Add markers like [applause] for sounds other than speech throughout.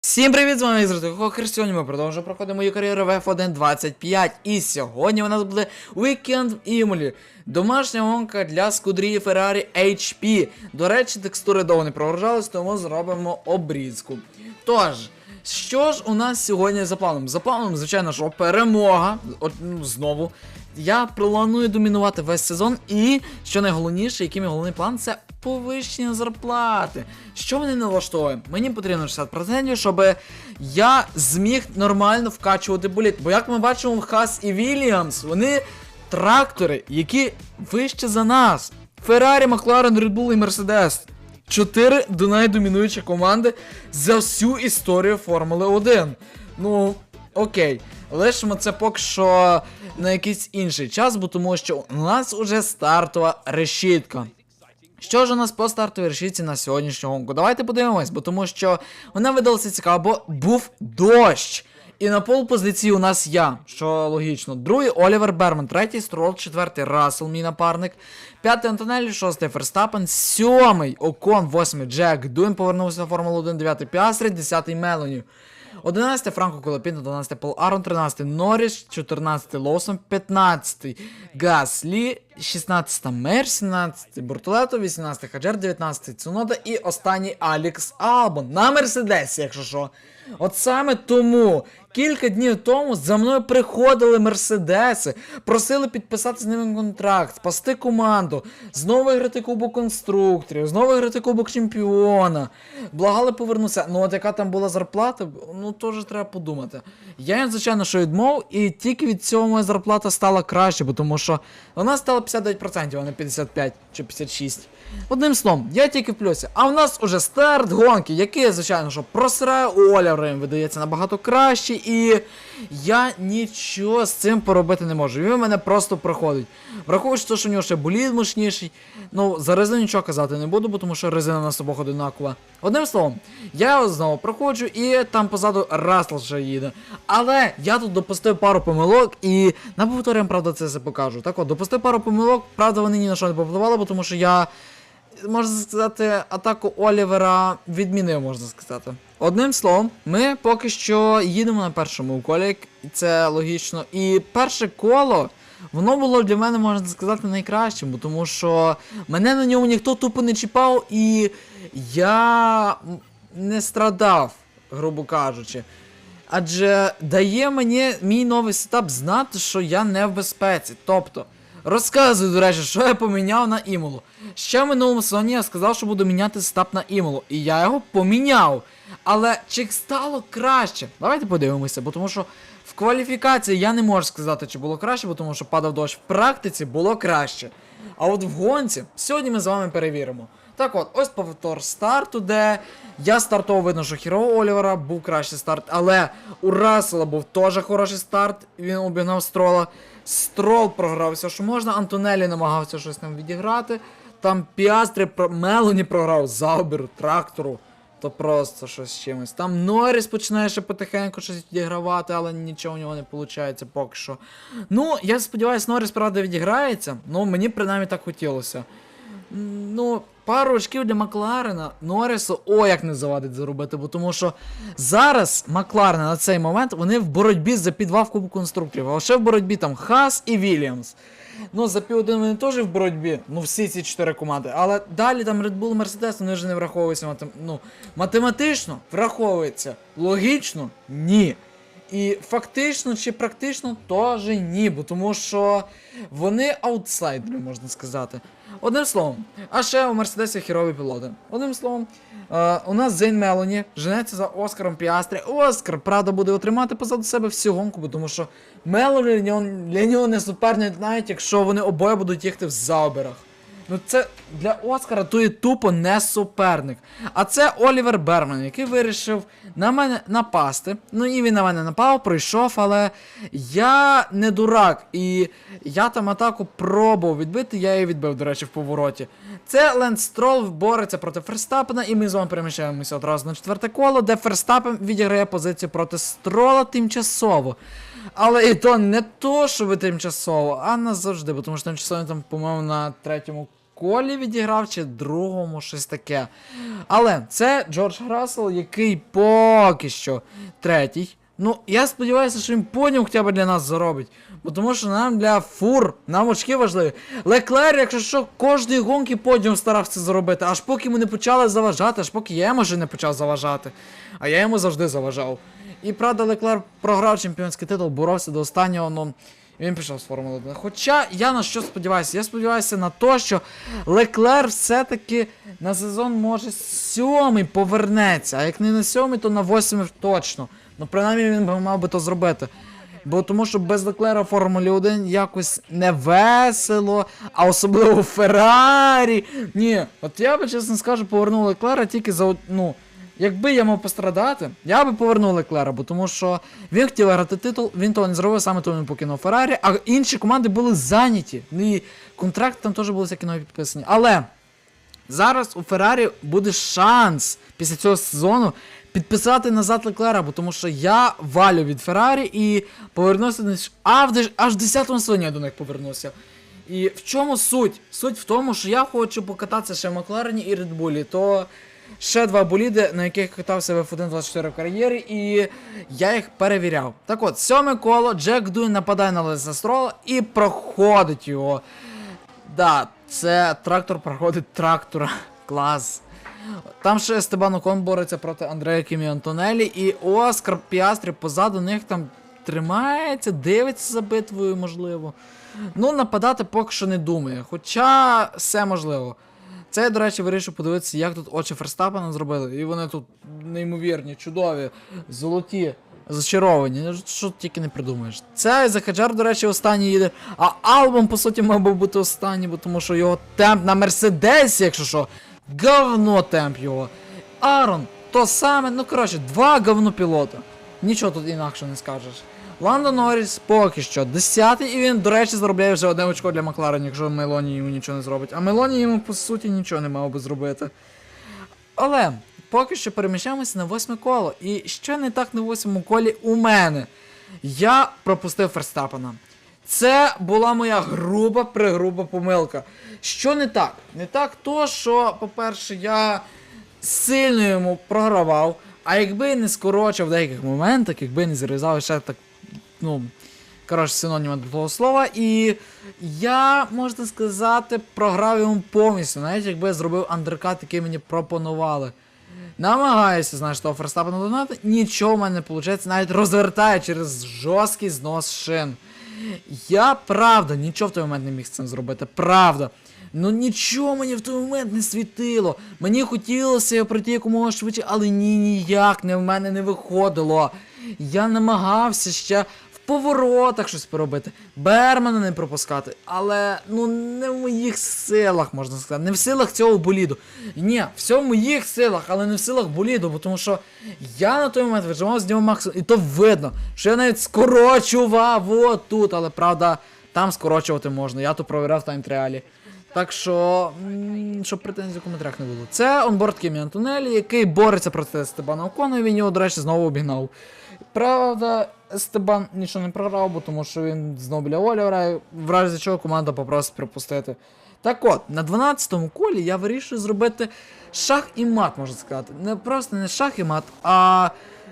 Всім привіт, з вами Ізрати Хокер. Сьогодні ми продовжуємо проходимо мою кар'єру в F1 25. І сьогодні у нас буде Weekend в Імолі. Домашня гонка для скудрії Ferrari HP. До речі, текстури довго не прогружались, тому зробимо обрізку. Тож, що ж у нас сьогодні за планом? За планом, звичайно, що перемога. От, ну, знову. Я планую домінувати весь сезон, і що найголовніше, який мій головний план, це повищення зарплати. Що мене налаштовує? Мені потрібно 60%, щоб я зміг нормально вкачувати боліт. Бо як ми бачимо, Хас і Вільямс, вони трактори, які вище за нас. Феррарі, Макларен, Bull і Мерседес. Чотири до найдомінуючі команди за всю історію Формули 1. Ну, окей. Лишимо це поки що на якийсь інший час, бо тому що у нас уже стартова решітка. Що ж у нас по стартовій решітці на сьогоднішню гонку? Давайте подивимось, бо тому що вона видалася цікаво, бо був дощ. І на пол позиції у нас я, що логічно. Другий Олівер Берман, третій Строл, четвертий Рассел, мій напарник, п'ятий Антонелі, шостий Ферстапен, сьомий Окон, восьмий Джек Дуін повернувся на Формулу 1, дев'ятий Піастрі, десятий Мелоні. 11 Франко Колопін, 12 Пол Арон, 13 Норріс, 14 Лоусон, 15 Гаслі, 16 Мер, 17 Буртулето, 18 Хаджер, 19 Цунода і останній Алікс Албон на Мерседесі, якщо що. От саме тому кілька днів тому за мною приходили мерседеси, просили підписати з ними контракт, спасти команду, знову виграти кубок конструкторів, знову виграти кубок чемпіона. Благали повернутися. Ну от яка там була зарплата, ну теж треба подумати. Я звичайно, що відмов, і тільки від цього моя зарплата стала краще, тому що вона стала 59%, а не 55 чи 56. Одним словом, я тільки в плюсі. А в нас уже старт гонки, який, звичайно, що просирає Оля видається набагато краще, і я нічого з цим поробити не можу. Він мене просто проходить. Враховуючи те, що в нього ще болід мощніший. Ну, за резину нічого казати не буду, тому що резина на собою одинакова. Одним словом, я знову проходжу, і там позаду Рассел ще їде. Але я тут допустив пару помилок, і на повторям, правда, це все покажу. Так от, допустив пару помилок, правда, вони ні на що не повпливали, бо тому що я можна сказати, атаку Олівера відмінив, можна сказати. Одним словом, ми поки що їдемо на першому колі, це логічно. І перше коло, воно було для мене, можна сказати, найкращим, бо тому що мене на ньому ніхто тупо не чіпав, і я не страдав, грубо кажучи. Адже дає мені мій новий сетап знати, що я не в безпеці. Тобто, розказую, до речі, що я поміняв на імолу. Ще в минулому сезоні я сказав, що буду міняти стаб на імолу. І я його поміняв. Але чи стало краще? Давайте подивимося, бо тому що в кваліфікації я не можу сказати, чи було краще, бо тому що падав дощ. В практиці було краще. А от в гонці сьогодні ми з вами перевіримо. Так от, ось повтор старту, де я стартував, видно, що Хіро Олівера був кращий старт, але у Рассела був теж хороший старт, він обігнав строла. Строл програвся, що можна, Антонелі намагався щось там відіграти. Там Піастрі про Мелоні програв Зауберу, трактору. То просто щось з чимось. Там Норріс починає ще потихеньку щось відігравати, але нічого у нього не виходить поки що. Ну, я сподіваюся, Норріс, правда, відіграється. Ну, мені принаймні так хотілося. Ну, пару очків для Макларена, Норрісу, о, як не завадить заробити, бо тому що зараз Макларен на цей момент вони в боротьбі за підва в кубку конструкторів, а ще в боротьбі там Хас і Вільямс. Ну, за пів один вони теж в боротьбі, ну всі ці чотири команди. Але далі там Red Bull, Mercedes, вони вже не враховуються ну, математично враховується. Логічно ні. І фактично чи практично теж ні, бо тому що вони аутсайдери, можна сказати. Одним словом, а ще у Мерседесі хірові пілоти. Одним словом, е, у нас Зейн Мелоні женеться за Оскаром Піастрі. Оскар, правда, буде отримати позаду себе всю гонку, бо тому що Мелоні для нього, не суперник, навіть якщо вони обоє будуть їхати в заоберах. Ну це для Оскара то і тупо не суперник. А це Олівер Берман, який вирішив на мене напасти. Ну і він на мене напав, пройшов, але я не дурак. І я там атаку пробував відбити, я її відбив, до речі, в повороті. Це Ленд Строл бореться проти Ферстапена, і ми з вами переміщаємося одразу на четверте коло, де Ферстапен відіграє позицію проти Строла тимчасово. Але і то не то, щоб тимчасово, а назавжди, бо тому що тимчасово там, по-моєму, на третьому колі відіграв, чи другому щось таке. Але це Джордж Рассел, який поки що третій. Ну, я сподіваюся, що він поняв хоча б для нас заробить. Бо тому що нам для фур, нам очки важливі. Леклер, якщо що, кожної гонки подіум старався заробити, аж поки ми не почали заважати, аж поки я йому вже не почав заважати. А я йому завжди заважав. І правда, Леклер програв чемпіонський титул, боровся до останнього, ну. Він пішов з Формули 1. Хоча я на що сподіваюся? Я сподіваюся на те, що Леклер все-таки на сезон може сьомий повернеться. А як не на сьомий, то на восьмий точно. Ну, принаймні він би мав би то зробити. Бо тому що без Леклера в Формулі 1 якось не весело, а особливо Феррарі. Ні, от я би чесно скажу, повернув Леклера тільки за ну. Якби я мав пострадати, я би повернув Леклера, бо тому що він хотів грати титул, він того не зробив, саме тому він покинув Феррарі, а інші команди були зайняті. Ну І контракти там теж були всякі нові підписані. Але зараз у Феррарі буде шанс після цього сезону підписати назад Леклера, бо тому що я валю від Феррарі і повернуся до них а в аж в 10-му сезоні я до них повернуся. І в чому суть? Суть в тому, що я хочу покататися ще в Макларені і Редбулі, то ще два боліди, на яких катався в F1-24 в кар'єрі, і я їх перевіряв. Так от, сьоме коло, Джек Дуй нападає на Леса Строла і проходить його. Да, це трактор проходить трактора. [laughs] Клас. Там ще Естебан Окон бореться проти Андрея Кімі Антонелі, і Оскар Піастрі позаду них там тримається, дивиться за битвою, можливо. Ну, нападати поки що не думає. Хоча все можливо. Це я, до речі, вирішив подивитися, як тут очі Ферстапена зробили. І вони тут неймовірні, чудові, золоті, зачаровані. Ну, Що тільки не придумаєш. Це Захаджар, до речі, останній їде. А Албом, по суті, мав би бути останній, бо тому що його темп на Мерседесі, якщо що. Говно темп його. Арон, то саме, ну коротше, два говно пілота. Нічого тут інакше не скажеш. Ландо Норріс поки що 10-й, і він, до речі, заробляє вже одне очко для Макларена, якщо Мелоні йому нічого не зробить. А Мелоні йому, по суті, нічого не мав би зробити. Але поки що переміщаємося на восьме коло. І що не так на восьмому колі у мене. Я пропустив Ферстапена. Це була моя груба пригруба помилка. Що не так? Не так то, що, по-перше, я сильно йому програвав, а якби не скорочив деяких моментах, якби не зарізав ще так, ну, коротше, синоніма до того слова, і я, можна сказати, програв йому повністю, навіть якби я зробив андеркат, який мені пропонували. Намагаюся, знаєш, того Ферстапена донати, нічого в мене не виходить, навіть розвертає через жорсткий знос шин. Я правда нічого в той момент не міг з цим зробити, правда. Ну нічого мені в той момент не світило. Мені хотілося пройти якомога швидше, але ні, ніяк не в мене не виходило. Я намагався ще поворотах щось поробити, Бермана не пропускати, але ну не в моїх силах, можна сказати, не в силах цього боліду. Ні, все в моїх силах, але не в силах боліду, бо тому що я на той момент вижимав з нього максимум, і то видно, що я навіть скорочував отут, тут, але правда, там скорочувати можна, я то провіряв в тайм-тріалі. Так що, щоб претензій в коментарях не було. Це онборд Кімі Антонелі, який бореться проти Стебана Окона, і він його, до речі, знову обігнав. Правда, Стебан нічого не програв, бо тому що він знову біля Олі грає, в разі чого команда попросить припустити. Так от, на 12-му колі я вирішую зробити шах і мат, можна сказати. Не просто не шах і мат, а.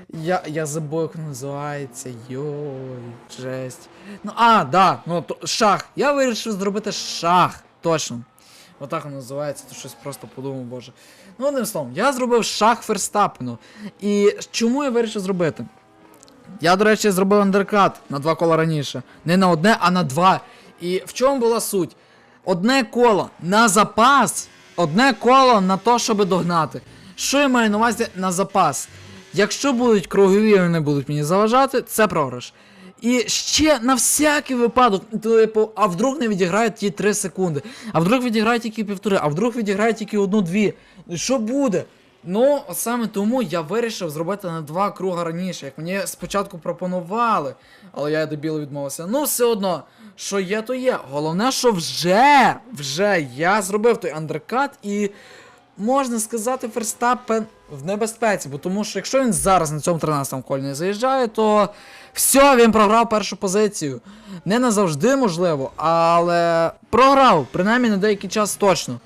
Я, я забув, як називається. Йой, жесть. Ну, а, да, ну то шах. Я вирішив зробити шах. Точно. Отак воно називається, то щось просто подумав, боже. Ну, одним словом, я зробив шах Ферстапену. І чому я вирішив зробити? Я, до речі, зробив андеркат на два кола раніше. Не на одне, а на два. І в чому була суть? Одне коло на запас, одне коло на то, щоб догнати. Що я маю на увазі на запас? Якщо будуть кругові, вони будуть мені заважати, це програш. І ще на всякий випадок, типу, а вдруг не відіграють ті 3 секунди, а вдруг відіграють тільки півтори, а вдруг відіграють тільки одну-дві. Ну, Що буде? Ну, саме тому я вирішив зробити на два круга раніше, як мені спочатку пропонували, але я дебіло відмовився. Ну, все одно, що є, то є. Головне, що вже, вже я зробив той андеркат і можна сказати, Ферстапен в небезпеці, бо тому що якщо він зараз на цьому 13-му колі не заїжджає, то все, він програв першу позицію. Не назавжди, можливо, але програв, принаймні на деякий час точно.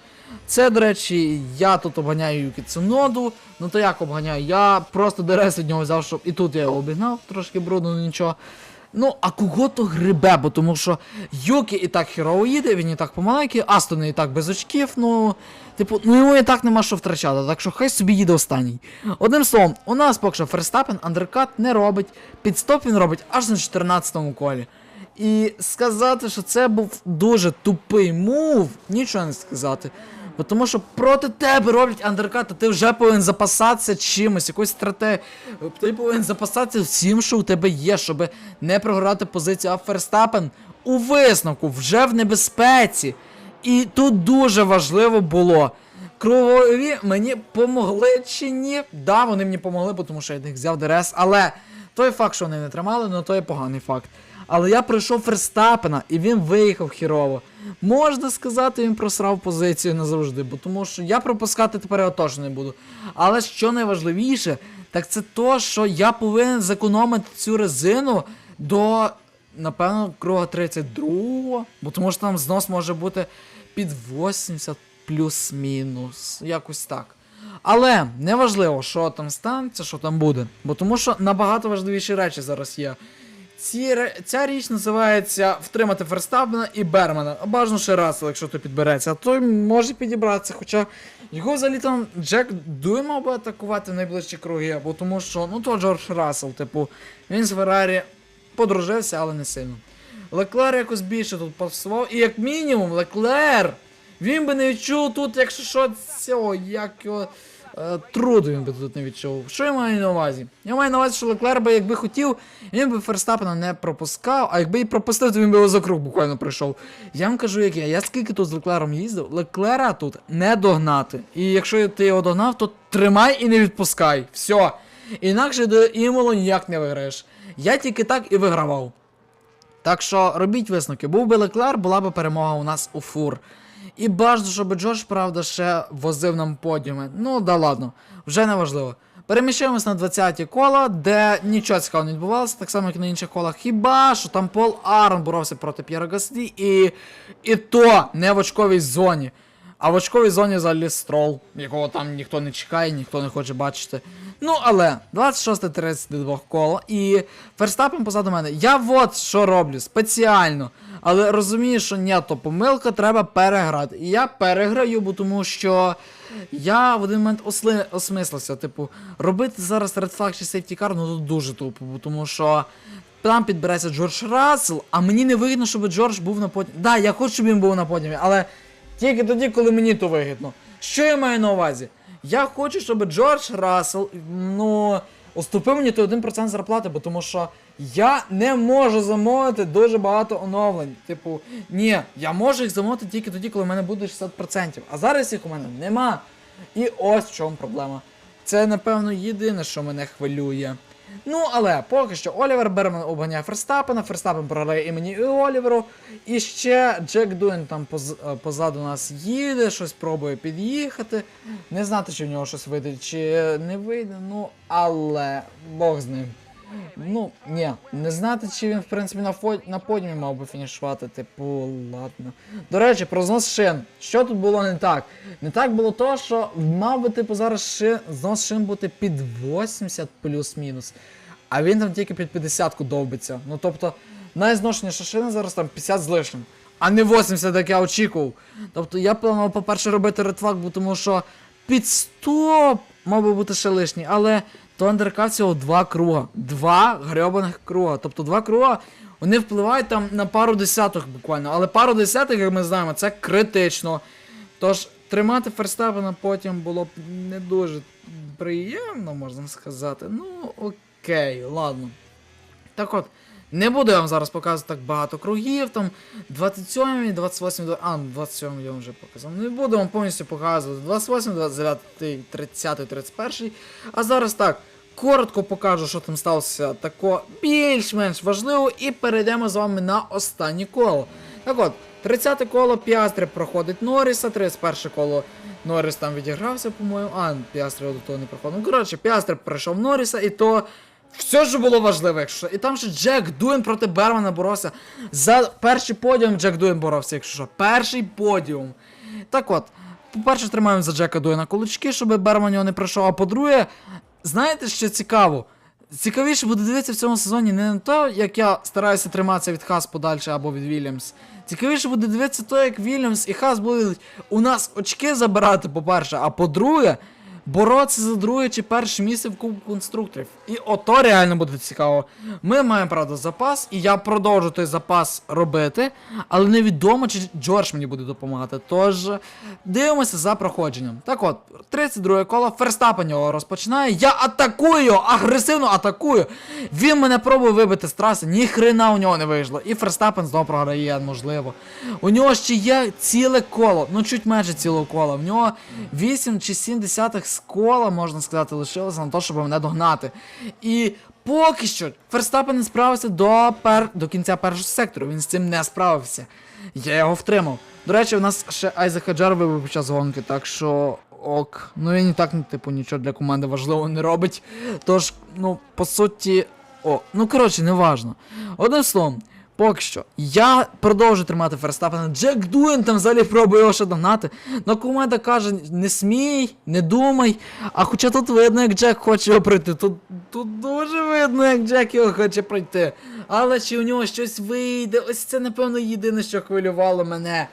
Це, до речі, я тут обганяю Юкі. Ну то як обганяю? Я просто ДРС від нього взяв, щоб і тут я його обігнав, трошки брудно, ну нічого. Ну, а кого то грибе, бо тому що Юкі і так херово їде, він і так помаленький, Астон і так без очків, ну. Типу, ну йому і так нема що втрачати, так що хай собі їде останній. Одним словом, у нас поки що Ферстапен андеркат не робить, підстоп він робить аж на 14-му колі. І сказати, що це був дуже тупий мув, нічого не сказати. Тому що проти тебе роблять андеркат, а ти вже повинен запасатися чимось, якоюсь стратегією. Ти повинен запасатися всім, що у тебе є, щоб не програти позицію. А Ферстапен у висновку вже в небезпеці. І тут дуже важливо було. Кругові мені помогли чи ні? Да, вони мені помогли, тому що я їх взяв ДРС, але той факт, що вони не тримали, ну то є поганий факт. Але я пройшов Ферстапена і він виїхав хірово. Можна сказати, він просрав позицію назавжди, бо тому що я пропускати тепер його точно не буду. Але що найважливіше, так це то, що я повинен зекономити цю резину до, напевно, круга 32, бо тому що там знос може бути під 80 плюс-мінус. Якось так. Але неважливо, що там станеться, що там буде. Бо тому що набагато важливіші речі зараз є. Ці, ця річ називається втримати Ферстапена і Бермана. Бажано ще раз, якщо той підбереться, а той може підібратися. Хоча його взагалі там Джек Дуй мав би атакувати в найближчі круги, бо тому що, ну то Джордж Рассел, типу, він з Феррарі подружився, але не сильно. Леклер якось більше тут пасував, і як мінімум, Леклер! Він би не відчув тут, якщо що, цього, як його. Е, труду він би тут не відчув. Що я маю на увазі? Я маю на увазі, що Леклер би, якби хотів, він би Ферстапена не пропускав, а якби і пропустив, то він би його за круг буквально прийшов. Я вам кажу, яке, я Я скільки тут з Леклером їздив, Леклера тут не догнати. І якщо ти його догнав, то тримай і не відпускай. Все. Інакше до Імоло ніяк не виграєш. Я тільки так і вигравав. Так що робіть висновки. Був би Леклер, була б перемога у нас у фур. І бажано, щоб Джордж, правда, ще возив нам подіуми. Ну да ладно, вже не важливо. Переміщаємось на 20-ті кола, де нічого цікавого не відбувалося, так само, як на інших колах. Хіба що там Пол Арон боровся проти П'єра Гаслі, і. І то не в очковій зоні. А в очковій зоні взагалі строл, якого там ніхто не чекає, ніхто не хоче бачити. Ну, але 26-32 коло, і Ферстапен позаду мене. Я от що роблю спеціально. Але розумію, що ні, то помилка, треба переграти. І я переграю, бо тому що я в один момент осли... осмислився. Типу, робити зараз Red Flag чи Safety Car, ну тут дуже тупо, бо тому що. Там підбереться Джордж Рассел, а мені не вигідно, щоб Джордж був на подіумі. Да, я хочу, щоб він був на подіумі, але тільки тоді, коли мені то вигідно. Що я маю на увазі? Я хочу, щоб Джордж Рассел, ну, уступив мені той 1% зарплати, бо тому що я не можу замовити дуже багато оновлень. Типу, ні, я можу їх замовити тільки тоді, коли в мене буде 60%. А зараз їх у мене нема. І ось в чому проблема. Це, напевно, єдине, що мене хвилює. Ну, але поки що Олівер Берман обганяє Ферстапена, Ферстапен програє імені і Оліверу. І ще Джек Дуін там поз, е, позаду нас їде, щось пробує під'їхати. Не знати, чи в нього щось вийде, чи не вийде. Ну, але Бог з ним. Ну, ні, не знати, чи він, в принципі, на, фо... на подіумі мав би фінішувати, типу, ладно. До речі, про знос шин. Що тут було не так? Не так було то, що мав би, типу, зараз шин... знос шин бути під 80 плюс-мінус. А він там тільки під 50 довбиться. Ну тобто, найзношеніша шина зараз там 50 з лишнім. А не 80, як я очікував. Тобто я планував, по-перше, робити бо тому що під 100 мав би бути ще лишній, але то андеркат всього два круга. Два грьобаних круга. Тобто два круга, вони впливають там на пару десяток буквально. Але пару десятих, як ми знаємо, це критично. Тож, тримати Ферстапена потім було б не дуже приємно, можна сказати. Ну, окей, ладно. Так от, не буду я вам зараз показувати так багато кругів, там 27, 28, а, 27 я вам вже показав. Не буду вам повністю показувати. 28, 29, 30, 31. А зараз так, коротко покажу, що там сталося тако більш-менш важливо, і перейдемо з вами на останнє коло. Так от, 30 коло Піастрі проходить Норріса, 31 коло Норріс там відігрався, по-моєму. А, Піастри до того не проходив. Ну, коротше, Піастри пройшов Норріса, і то все ж було важливо, якщо. І там ще Джек Дуен проти Бермана боровся. За перший подіум Джек Дуен боровся, якщо що. Перший подіум. Так от, по-перше, тримаємо за Джека Дуена кулачки, щоб Берман його не пройшов. А по-друге, знаєте, що цікаво? Цікавіше буде дивитися в цьому сезоні не на те, як я стараюся триматися від Хас подальше або від Вільямс. Цікавіше буде дивитися то, як Вільямс і Хас будуть у нас очки забирати, по-перше, а по-друге, боротися за друге чи перше місце в Кубку конструкторів. І ото реально буде цікаво. Ми маємо, правда, запас, і я продовжу той запас робити, але невідомо, чи Джордж мені буде допомагати. Тож дивимося за проходженням. Так от, 32 коло, Ферстапен його розпочинає. Я атакую, його, агресивно атакую. Він мене пробує вибити з траси, ні хрена у нього не вийшло. І Ферстапен знову програє, можливо. У нього ще є ціле коло, ну чуть менше цілого кола. В нього 8 чи 7 десятих з кола, можна сказати, лишилося на те, щоб мене догнати. І поки що Ферстапен не справився до, пер... до кінця першого сектору. Він з цим не справився. Я його втримав. До речі, у нас ще Айзек Хаджар вибив під час гонки, так що ок. Ну він і так, ну, типу, нічого для команди важливого не робить. Тож, ну, по суті. О, ну коротше, не важно. Одним словом, поки що. Я продовжу тримати Ферстапена. Джек Дуен там взагалі пробує його ще догнати. Но команда каже: не смій, не думай. А хоча тут видно, як Джек хоче його пройти. Тут, тут дуже видно, як Джек його хоче пройти. Але чи у нього щось вийде? Ось це, напевно, єдине, що хвилювало мене.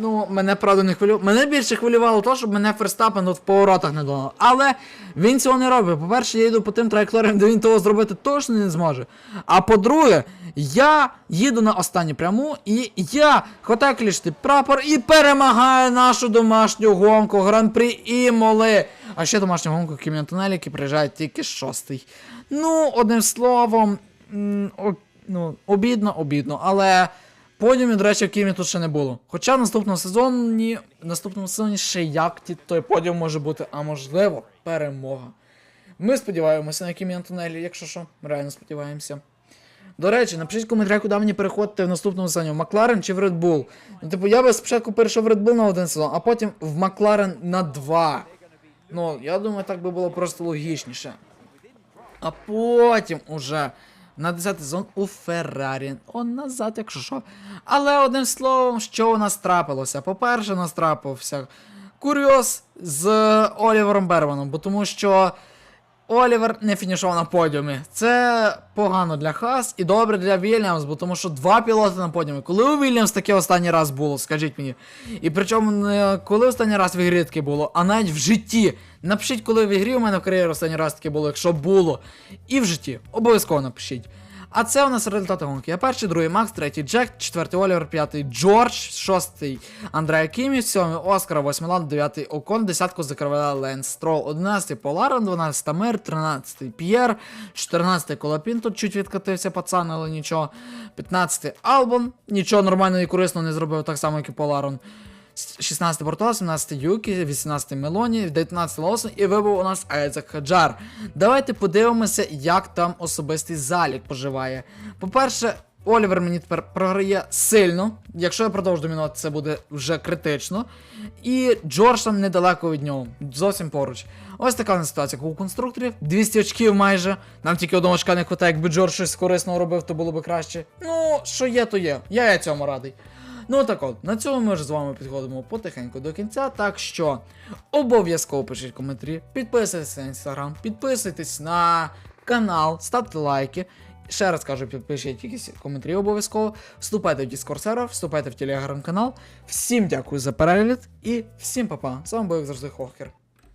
Ну, мене правда не хвилювало. Мене більше хвилювало то, щоб мене Ферстапен от в поворотах не догнав. Але він цього не робить. По-перше, я йду по тим траєкторіям, де він того зробити точно не зможе. А по-друге, я їду на останню пряму, і я хватаю клішти прапор і перемагаю нашу домашню гонку Гран-прі Імоли. А ще домашню гонку Кім'ян Тунель, який приїжджає тільки шостий. Ну, одним словом, ну, обідно, обідно, але. Подіумів, до речі, в Кімі тут ще не було. Хоча в наступному сезоні, в наступному сезоні ще як той подіум може бути, а можливо, перемога. Ми сподіваємося на Кімі Антонелі, якщо що, реально сподіваємося. До речі, напишіть в куди мені переходити в наступному сезоні, в Макларен чи в Red Bull. Ну, типу, я би спочатку перейшов в Red Bull на один сезон, а потім в Макларен на два. Ну, я думаю, так би було просто логічніше. А потім уже на 10 сезон у Феррарі. Он назад, якщо що. Але одним словом, що у нас трапилося? По-перше, у нас трапився курйоз з Олівером Берманом, бо тому що Олівер не фінішував на подіумі. Це погано для Хас і добре для Вільямс, бо тому що два пілоти на подіумі. Коли у Вільямс таке останній раз було, скажіть мені. І причому не коли останній раз в ігрі таке було, а навіть в житті. Напишіть, коли в ігрі у мене в кар'єрі останній раз таке було, якщо було. І в житті. Обов'язково напишіть. А це у нас результати гонки. Я перший, другий Макс, третій Джек, четвертий Олівер, п'ятий Джордж, шостий Андрея Кімі, сьомий Оскар, восьмий Ланд, дев'ятий Окон, десятку закриває Ленс Строл, одинадцятий Поларен, дванадцятий Мир, тринадцятий П'єр, чотирнадцятий Колопін, тут чуть відкатився пацан, але нічого. П'ятнадцятий Албон, нічого нормального і корисного не зробив, так само, як і Поларен. 16 Португал, 17 Юкі, 18 Мелоні, 19 Лосон і вибув у нас Айзек Хаджар. Давайте подивимося, як там особистий залік поживає. По-перше, Олівер мені тепер програє сильно. Якщо я продовжу домінувати, це буде вже критично. І Джордж там недалеко від нього, зовсім поруч. Ось така ситуація у конструкторів. 200 очків майже. Нам тільки одного очка не вистачає, якби Джордж щось корисного робив, то було б краще. Ну, що є, то є. Я, я цьому радий. Ну так от, на цьому ми вже з вами підходимо потихеньку до кінця. Так що обов'язково пишіть коментарі, підписуйтесь на інстаграм, підписуйтесь на канал, ставте лайки. Ще раз кажу, підпишіть якісь коментарі обов'язково. Вступайте в Discord вступайте в телеграм-канал. Всім дякую за перегляд і всім па-па. З вами був завжди Хохер.